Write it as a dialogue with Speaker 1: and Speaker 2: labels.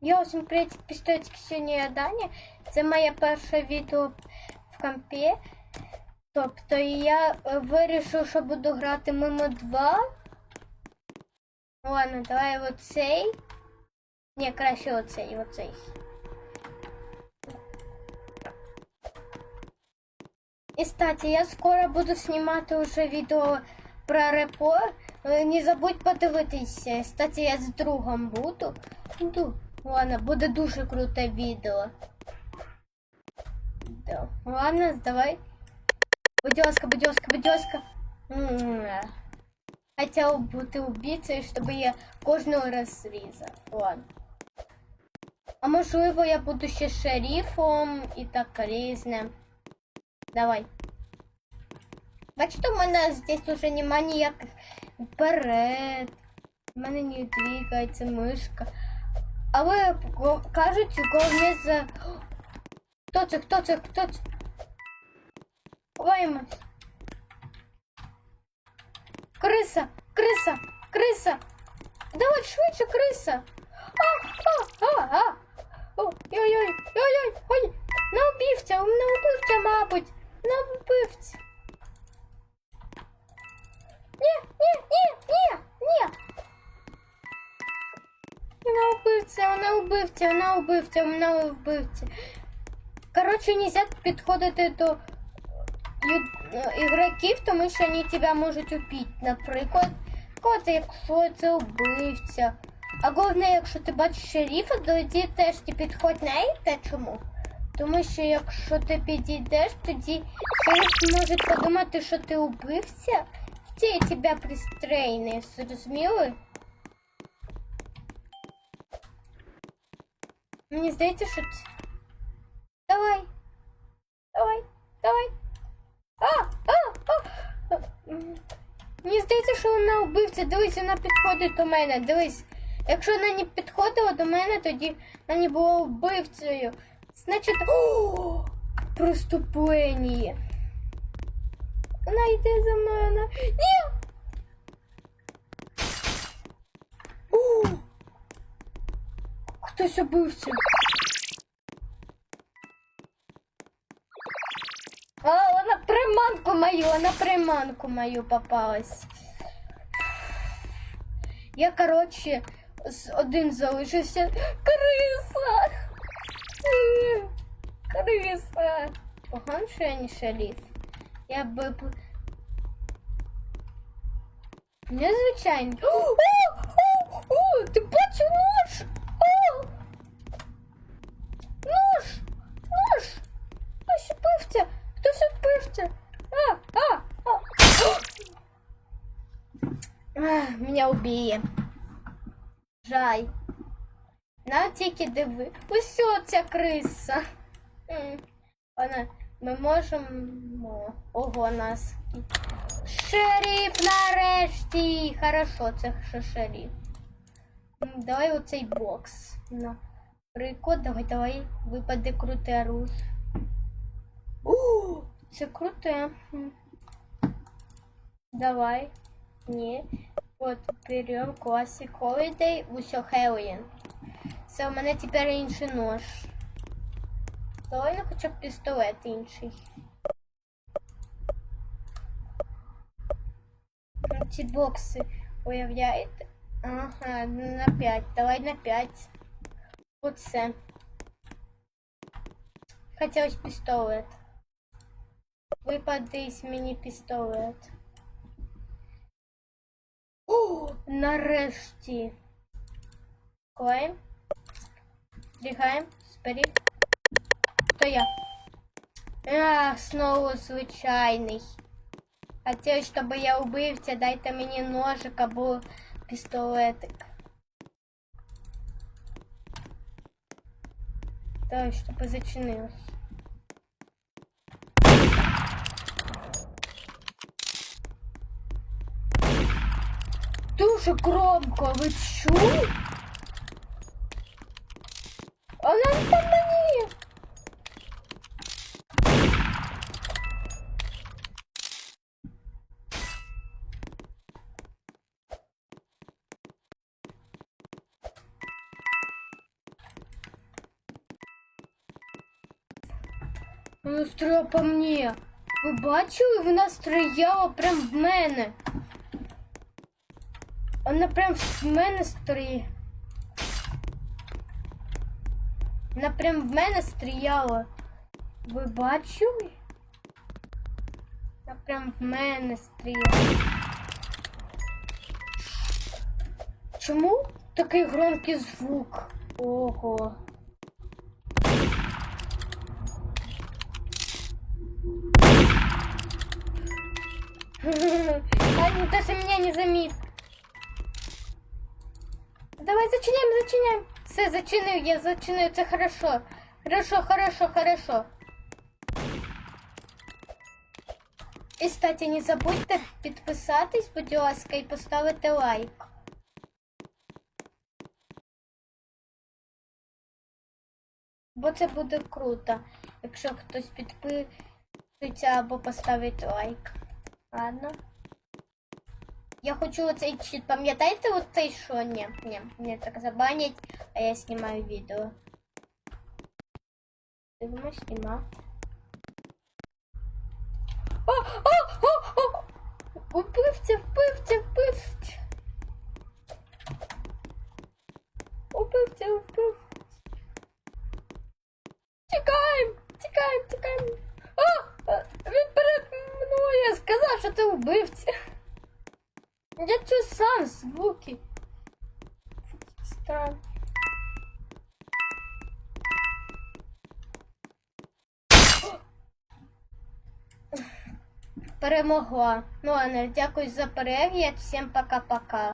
Speaker 1: Я усім привіт, пістолетки сьогодні я Даня. Це моє перше відео в компі. Тобто я е, вирішив, що буду грати мимо 2. Ладно, давай оцей. Ні, краще оцей, оцей. І, кстати, я скоро буду знімати вже відео про репо. Е, Не забудь подивитися. Кстати, я з другом буду. Буду. Ладно, буде дуже круте відео. Да. Ладно, давай. Будь ласка. М, Хотел бути убийцею, щоб я кожного розрізав. Ладно. А можливо, я буду ще шерифом і так різне. Давай. Бачите, у мене здесь уже нема ніяких вперед. У мене не двигається мишка. Але го- кажуть, головне за. Хто це? Хто це? Хто це? Ховаємось. Криса! Криса! Криса! Давай швидше, криса! А, а, а, а! Ой-ой-ой, ой-ой, ой! На убивця, на убивця, мабуть! На убивця! Убивця, вона убивця, вона убивця, вона убивця. Коротше, нельзя підходити до ігроків, тому що вони тебе можуть убити. Наприклад, коли якщо це убивця. А головне, якщо ти бачиш шерифа, тоді теж ти підходь знаєте чому? Тому що якщо ти підійдеш, тоді шериф може подумати, що ти убивця, і тебе пристрейне, зрозуміли? Мені здається, що. Давай. Давай, давай. А, а, а. Мені здається, що вона вбивця. Дивись, вона підходить до мене. Дивись. Якщо вона не підходила до мене, тоді вона не була вбивцею. Значить. О, преступлення. Вона йде за. Вона... Ні! О! Хтось убивця. А, вона приманку мою, вона приманку мою попалась. Я, коротше, один залишився. Криса! Криса! Погано, що я не шериф. Я би... Незвичайно. О, о, о, ти бачив нож? О! Нож! Нож! Хтось убивця! Хтось убивця! А, а, а. Мене уб'є. Жаль. На тільки диви. Ось ця криса. Вона, ми можемо. Ого, нас. Шериф нарешті. Хорошо, це що шериф. Давай оцей бокс. На. Прикод, давай, давай. Випаде круте оружие. О, це круте. Давай. Ні. От берем Classic Holiday, усьо Halloween. Це у мене тепер інший нож. Давай ну хоча б пістолет інший. Ці бокси уявляєте? Ага, на 5. Давай на 5. Оце. Хотілось пістолет. Випадись мені пістолет. О, нарешті. Клеїм. Бігаємо. Сперед. То я. А, знову звичайний. Хотів, щоб я убивця, дайте мені ножик або пістолетик. Так, щоб зачинилось. дуже громко ви чули? Ну, не там мені. Ну, вона стріляла по мені. Ви бачили, вона стріляла прямо в мене. Вона прям в мене стріляла. Вона прям в мене стріляла. Ви бачили? Вона прям в мене стріляла. Чому такий громкий звук? Ого. Они даже меня не заметят. Давай зачиняем, зачиняем. Все, зачинив, я зачинив, це хорошо. Хорошо, хорошо, хорошо. І, кстати, не забудьте підписатись, будь ласка, і поставити лайк. Бо це буде круто, якщо хтось підписується або поставить лайк. Ладно. Я хочу оцей чит. Пам'ятаєте оцей що? Ні, ні, мені так забанять, а я знімаю відео. Дивимось, знімав. О, о, о, о! Убивця, вбивця, вбивця. Убивця, убивця. Тікаємо, тікаємо, тікаємо. А, а, він перед мною я сказав, що ти вбивця. Я чую сам звуки. Странно. Перемогла. Ну ладно, дякую за перегляд. Всім пока-пока.